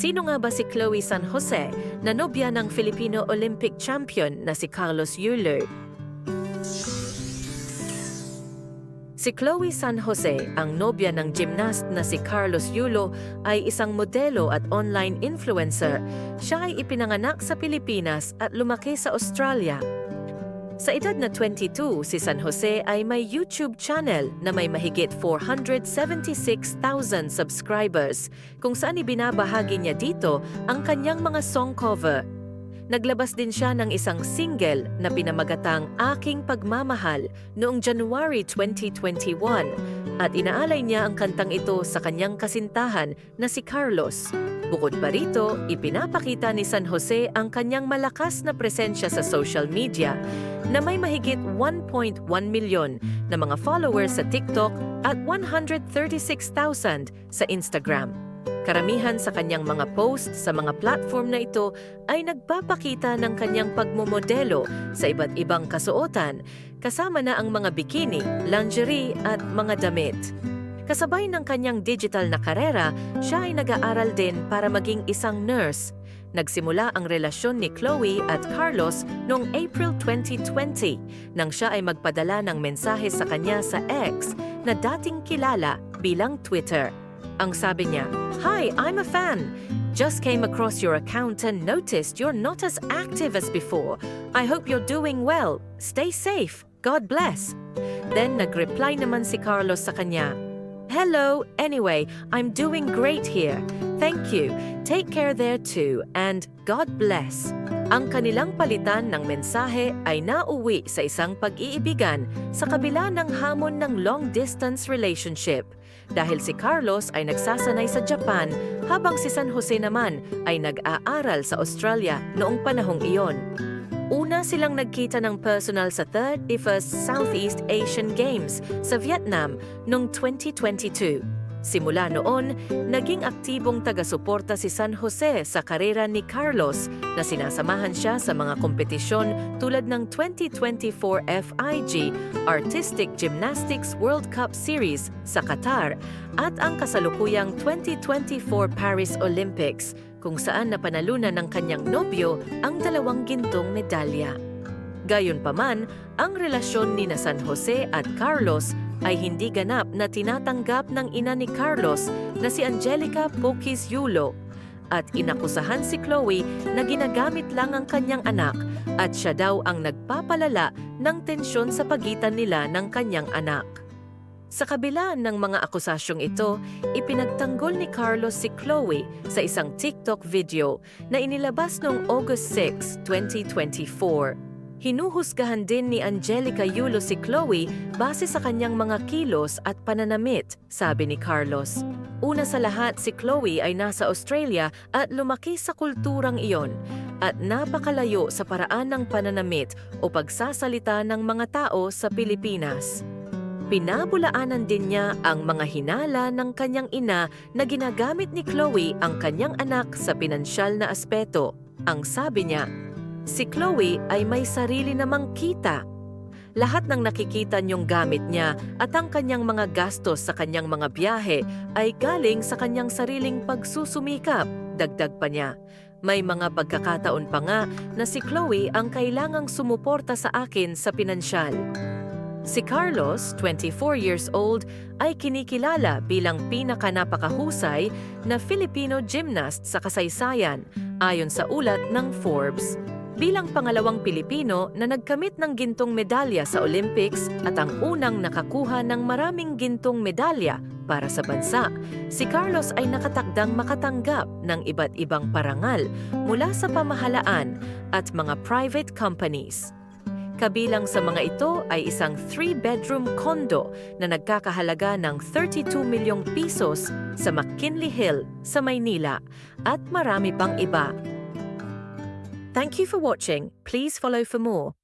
Sino nga ba si Chloe San Jose na nobya ng Filipino Olympic champion na si Carlos Euler? Si Chloe San Jose, ang nobya ng gymnast na si Carlos Yulo, ay isang modelo at online influencer. Siya ay ipinanganak sa Pilipinas at lumaki sa Australia. Sa edad na 22, si San Jose ay may YouTube channel na may mahigit 476,000 subscribers kung saan ibinabahagi niya dito ang kanyang mga song cover. Naglabas din siya ng isang single na pinamagatang Aking Pagmamahal noong January 2021 at inaalay niya ang kantang ito sa kanyang kasintahan na si Carlos. Bukod pa rito, ipinapakita ni San Jose ang kanyang malakas na presensya sa social media na may mahigit 1.1 milyon na mga followers sa TikTok at 136,000 sa Instagram. Karamihan sa kanyang mga posts sa mga platform na ito ay nagpapakita ng kanyang pagmomodelo sa iba't ibang kasuotan, kasama na ang mga bikini, lingerie at mga damit. Kasabay ng kanyang digital na karera, siya ay nag-aaral din para maging isang nurse. Nagsimula ang relasyon ni Chloe at Carlos noong April 2020 nang siya ay magpadala ng mensahe sa kanya sa X na dating kilala bilang Twitter. Ang sabi niya, Hi, I'm a fan. Just came across your account and noticed you're not as active as before. I hope you're doing well. Stay safe. God bless. Then nag-reply naman si Carlos sa kanya, Hello, anyway, I'm doing great here. Thank you. Take care there too, and God bless. Ang kanilang palitan ng mensahe ay nauwi sa isang pag-iibigan sa kabila ng hamon ng long-distance relationship. Dahil si Carlos ay nagsasanay sa Japan habang si San Jose naman ay nag-aaral sa Australia noong panahong iyon. Una silang nagkita ng personal sa 31st Southeast Asian Games sa Vietnam noong 2022. Simula noon, naging aktibong taga-suporta si San Jose sa karera ni Carlos na sinasamahan siya sa mga kompetisyon tulad ng 2024 FIG Artistic Gymnastics World Cup Series sa Qatar at ang kasalukuyang 2024 Paris Olympics kung saan napanalunan ng kanyang nobyo ang dalawang gintong medalya. Gayunpaman, ang relasyon ni na San Jose at Carlos ay hindi ganap na tinatanggap ng ina ni Carlos na si Angelica Pokis Yulo at inakusahan si Chloe na ginagamit lang ang kanyang anak at siya daw ang nagpapalala ng tensyon sa pagitan nila ng kanyang anak. Sa kabila ng mga akusasyong ito, ipinagtanggol ni Carlos si Chloe sa isang TikTok video na inilabas noong August 6, 2024. Hinuhusgahan din ni Angelica Yulo si Chloe base sa kanyang mga kilos at pananamit, sabi ni Carlos. Una sa lahat, si Chloe ay nasa Australia at lumaki sa kulturang iyon at napakalayo sa paraan ng pananamit o pagsasalita ng mga tao sa Pilipinas. Pinabulaanan din niya ang mga hinala ng kanyang ina na ginagamit ni Chloe ang kanyang anak sa pinansyal na aspeto. Ang sabi niya, Si Chloe ay may sarili namang kita. Lahat ng nakikita niyong gamit niya at ang kanyang mga gastos sa kanyang mga biyahe ay galing sa kanyang sariling pagsusumikap, dagdag pa niya. May mga pagkakataon pa nga na si Chloe ang kailangang sumuporta sa akin sa pinansyal. Si Carlos, 24 years old, ay kinikilala bilang pinakanapakahusay na Filipino gymnast sa kasaysayan ayon sa ulat ng Forbes. Bilang pangalawang Pilipino na nagkamit ng gintong medalya sa Olympics at ang unang nakakuha ng maraming gintong medalya para sa bansa, si Carlos ay nakatakdang makatanggap ng iba't ibang parangal mula sa pamahalaan at mga private companies. Kabilang sa mga ito ay isang three-bedroom condo na nagkakahalaga ng 32 milyong pisos sa McKinley Hill sa Maynila at marami pang iba. Thank you for watching. Please follow for more.